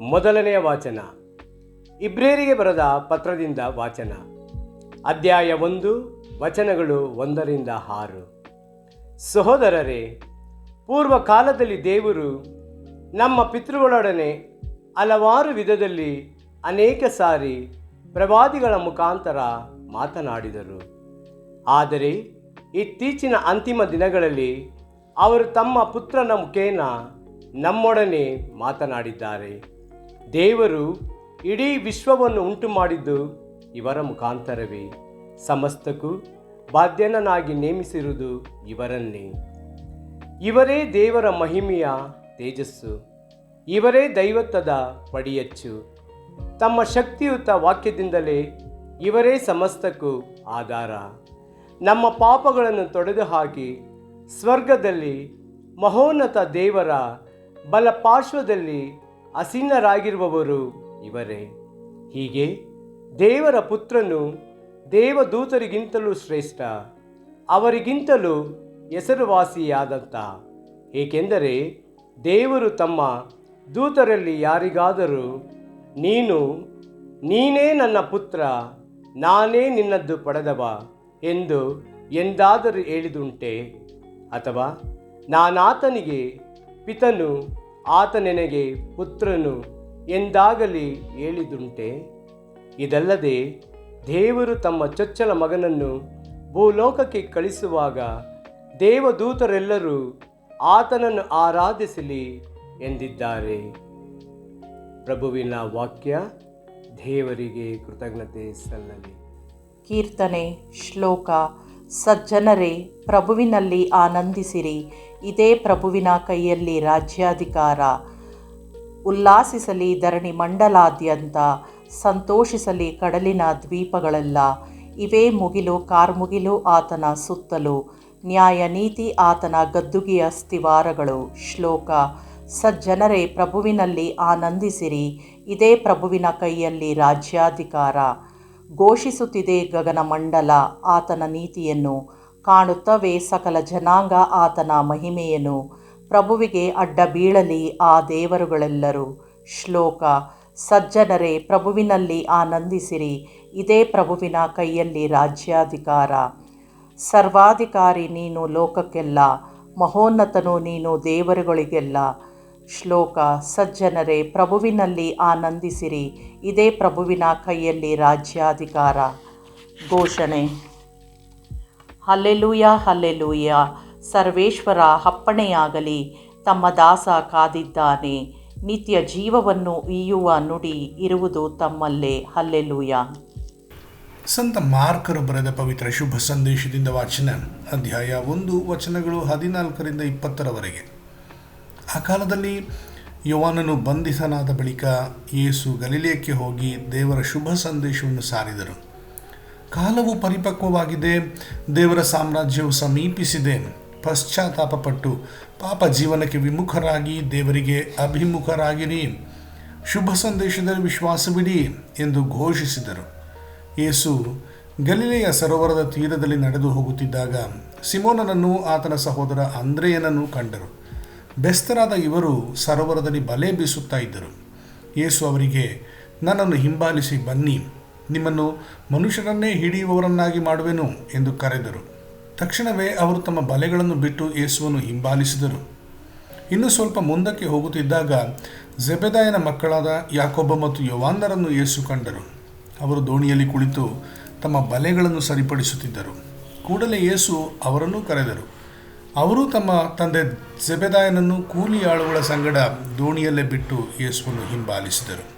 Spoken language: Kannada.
ಮೊದಲನೆಯ ವಾಚನ. ಇಬ್ರೇರಿಗೆ ಬರೆದ ಪತ್ರದಿಂದ ವಾಚನ. ಅಧ್ಯಾಯ ಒಂದು, ವಚನಗಳು ಒಂದರಿಂದ ಆರು. ಸಹೋದರರೇ ಪೂರ್ವ ಕಾಲದಲ್ಲಿ ದೇವರು ನಮ್ಮ ಪಿತೃಗಳೊಡನೆ ಹಲವಾರು ವಿಧದಲ್ಲಿ ಅನೇಕ ಸಾರಿ ಪ್ರವಾದಿಗಳ ಮುಖಾಂತರ ಮಾತನಾಡಿದರು. ಆದರೆ ಇತ್ತೀಚಿನ ಅಂತಿಮ ದಿನಗಳಲ್ಲಿ ಅವರು ತಮ್ಮ ಪುತ್ರನ ಮುಖೇನ ನಮ್ಮೊಡನೆ ಮಾತನಾಡಿದ್ದಾರೆ. ದೇವರು ಇಡೀ ವಿಶ್ವವನ್ನು ಉಂಟು ಮಾಡಿದ್ದು ಇವರ ಮುಖಾಂತರವೇ. ಸಮಸ್ತಕ್ಕೂ ಬಾಧ್ಯನಾಗಿ ನೇಮಿಸಿರುವುದು ಇವರನ್ನೇ. ಇವರೇ ದೇವರ ಮಹಿಮೆಯ ತೇಜಸ್ಸು. ಇವರೇ ದೈವತ್ವದ ಪಡಿಯಚ್ಚು. ತಮ್ಮ ಶಕ್ತಿಯುತ ವಾಕ್ಯದಿಂದಲೇ ಇವರೇ ಸಮಸ್ತಕ್ಕೂ ಆಧಾರ. ನಮ್ಮ ಪಾಪಗಳನ್ನು ತೊಡೆದು ಹಾಕಿ ಸ್ವರ್ಗದಲ್ಲಿ ಮಹೋನ್ನತ ದೇವರ ಬಲಪಾರ್ಶ್ವದಲ್ಲಿ ಅಸೀನರಾಗಿರುವವರು ಇವರೇ. ಹೀಗೆ ದೇವರ ಪುತ್ರನು ದೇವದೂತರಿಗಿಂತಲೂ ಶ್ರೇಷ್ಠ, ಅವರಿಗಿಂತಲೂ ಹೆಸರುವಾಸಿಯಾದಂಥ. ಏಕೆಂದರೆ ದೇವರು ತಮ್ಮ ದೂತರಲ್ಲಿ ಯಾರಿಗಾದರೂ, ನೀನು, ನೀನೇ ನನ್ನ ಪುತ್ರ, ನಾನೇ ನಿನ್ನದ್ದು ಪಡೆದವ ಎಂದು ಎಂದಾದರೂ ಹೇಳಿದುಂಟೆ. ಅಥವಾ ನಾನಾತನಿಗೆ ಪಿತನು ಆತ ನನಗೆ ಪುತ್ರನು ಎಂದಾಗಲಿ ಹೇಳಿದುಂಟೆ. ಇದಲ್ಲದೆ ದೇವರು ತಮ್ಮ ಚೊಚ್ಚಲ ಮಗನನ್ನು ಭೂಲೋಕಕ್ಕೆ ಕಳಿಸುವಾಗ ದೇವದೂತರೆಲ್ಲರೂ ಆತನನ್ನು ಆರಾಧಿಸಲಿ ಎಂದಿದ್ದಾರೆ. ಪ್ರಭುವಿನ ವಾಕ್ಯ, ದೇವರಿಗೆ ಕೃತಜ್ಞತೆ ಸಲ್ಲಲಿ. ಕೀರ್ತನೆ ಶ್ಲೋಕ, ಸಜ್ಜನರೇ, ಪ್ರಭುವಿನಲ್ಲಿ ಆನಂದಿಸಿರಿ. ಇದೇ ಪ್ರಭುವಿನ ಕೈಯಲ್ಲಿ ರಾಜ್ಯಾಧಿಕಾರ. ಉಲ್ಲಾಸಿಸಲಿ ಧರಣಿ ಮಂಡಲಾದ್ಯಂತ, ಸಂತೋಷಿಸಲಿ ಕಡಲಿನ ದ್ವೀಪಗಳೆಲ್ಲ. ಇವೇ ಮುಗಿಲು ಕಾರ್ಮುಗಿಲು ಆತನ ಸುತ್ತಲೂ, ನ್ಯಾಯ ನೀತಿ ಆತನ ಗದ್ದುಗೆಯ ಸ್ಥಿವಾರಗಳು ಶ್ಲೋಕ, ಸಜ್ಜನರೇ ಪ್ರಭುವಿನಲ್ಲಿ ಆನಂದಿಸಿರಿ, ಇದೇ ಪ್ರಭುವಿನ ಕೈಯಲ್ಲಿ ರಾಜ್ಯಾಧಿಕಾರ. ಘೋಷಿಸುತ್ತಿದೆ ಗಗನ ಮಂಡಲ ಆತನ ನೀತಿಯನ್ನು. ಕಾಣುತ್ತವೆ ಸಕಲ ಜನಾಂಗ ಆತನ ಮಹಿಮೆಯನು ಪ್ರಭುವಿಗೆ ಅಡ್ಡ ಬೀಳಲಿ ಆ ದೇವರುಗಳೆಲ್ಲರೂ. ಶ್ಲೋಕ, ಸಜ್ಜನರೇ, ಪ್ರಭುವಿನಲ್ಲಿ ಆನಂದಿಸಿರಿ. ಇದೇ ಪ್ರಭುವಿನ ಕೈಯಲ್ಲಿ ರಾಜ್ಯಾಧಿಕಾರ. ಸರ್ವಾಧಿಕಾರಿ ನೀನು ಲೋಕಕ್ಕೆಲ್ಲ, ಮಹೋನ್ನತನು ನೀನು ದೇವರುಗಳಿಗೆಲ್ಲ. ಶ್ಲೋಕ, ಸಜ್ಜನರೇ, ಪ್ರಭುವಿನಲ್ಲಿ ಆನಂದಿಸಿರಿ. ಇದೇ ಪ್ರಭುವಿನ ಕೈಯಲ್ಲಿ ರಾಜ್ಯಾಧಿಕಾರ. ಘೋಷಣೆ. ಹಲ್ಲೆಲೂಯ ಹಲ್ಲೆಲೂಯ. ಸರ್ವೇಶ್ವರ ಅಪ್ಪಣೆಯಾಗಲಿ, ತಮ್ಮ ದಾಸ ಕಾದಿದ್ದಾನೆ. ನಿತ್ಯ ಜೀವವನ್ನು ಈಯುವ ನುಡಿ ಇರುವುದು ತಮ್ಮಲ್ಲೇ. ಹಲ್ಲೆಲೂಯ. ಸಂತ ಮಾರ್ಕರು ಬರೆದ ಪವಿತ್ರ ಶುಭ ಸಂದೇಶದಿಂದ ವಾಚನ ಅಧ್ಯಾಯ ಒಂದು, ವಚನಗಳು ಹದಿನಾಲ್ಕರಿಂದ ಇಪ್ಪತ್ತರವರೆಗೆ. ಆ ಕಾಲದಲ್ಲಿ ಯುವನನ್ನು ಬಂಧಿತನಾದ ಬಳಿಕ ಯೇಸು ಗಲಿಲೆಯಕ್ಕೆ ಹೋಗಿ ದೇವರ ಶುಭ ಸಂದೇಶವನ್ನು ಸಾರಿದರು. ಕಾಲವು ಪರಿಪಕ್ವವಾಗಿದೆ, ದೇವರ ಸಾಮ್ರಾಜ್ಯವು ಸಮೀಪಿಸಿದೆ. ಪಶ್ಚಾತ್ತಾಪಪಟ್ಟು ಪಾಪ ಜೀವನಕ್ಕೆ ವಿಮುಖರಾಗಿ ದೇವರಿಗೆ ಅಭಿಮುಖರಾಗಿರಿ. ಶುಭ ಸಂದೇಶದಲ್ಲಿ ವಿಶ್ವಾಸವಿಡಿ ಎಂದು ಘೋಷಿಸಿದರು. ಯೇಸು ಗಲಿಲೆಯ ಸರೋವರದ ತೀರದಲ್ಲಿ ನಡೆದು ಹೋಗುತ್ತಿದ್ದಾಗ ಸಿಮೋನನನ್ನು ಆತನ ಸಹೋದರ ಅಂದ್ರೆಯನನ್ನು ಕಂಡರು. ಬೆಸ್ತರಾದ ಇವರು ಸರೋವರದಲ್ಲಿ ಬಲೆ ಬೀಸುತ್ತಾ ಇದ್ದರು. ಯೇಸು ಅವರಿಗೆ, ನನ್ನನ್ನು ಹಿಂಬಾಲಿಸಿ ಬನ್ನಿ. ನಿಮ್ಮನ್ನು ಮನುಷ್ಯರನ್ನೇ ಹಿಡಿಯುವವರನ್ನಾಗಿ ಮಾಡುವೆನು ಎಂದು ಕರೆದರು. ತಕ್ಷಣವೇ ಅವರು ತಮ್ಮ ಬಲೆಗಳನ್ನು ಬಿಟ್ಟು ಯೇಸುವನ್ನು ಹಿಂಬಾಲಿಸಿದರು. ಇನ್ನು ಸ್ವಲ್ಪ ಮುಂದಕ್ಕೆ ಹೋಗುತ್ತಿದ್ದಾಗ ಜೆಬೆದಾಯನ ಮಕ್ಕಳಾದ ಯಾಕೊಬ್ಬ ಮತ್ತು ಯೋವಾಂದರನ್ನು ಯೇಸು ಕಂಡರು. ಅವರು ದೋಣಿಯಲ್ಲಿ ಕುಳಿತು ತಮ್ಮ ಬಲೆಗಳನ್ನು ಸರಿಪಡಿಸುತ್ತಿದ್ದರು. ಕೂಡಲೇ ಯೇಸು ಅವರನ್ನು ಕರೆದರು. ಅವರು ತಮ್ಮ ತಂದೆ ಜೆಬೆದಾಯನನ್ನು ಕೂಲಿ ಆಳುಗಳ ಸಂಗಡ ದೋಣಿಯಲ್ಲೇ ಬಿಟ್ಟು ಯೇಸುವನ್ನು ಹಿಂಬಾಲಿಸಿದರು.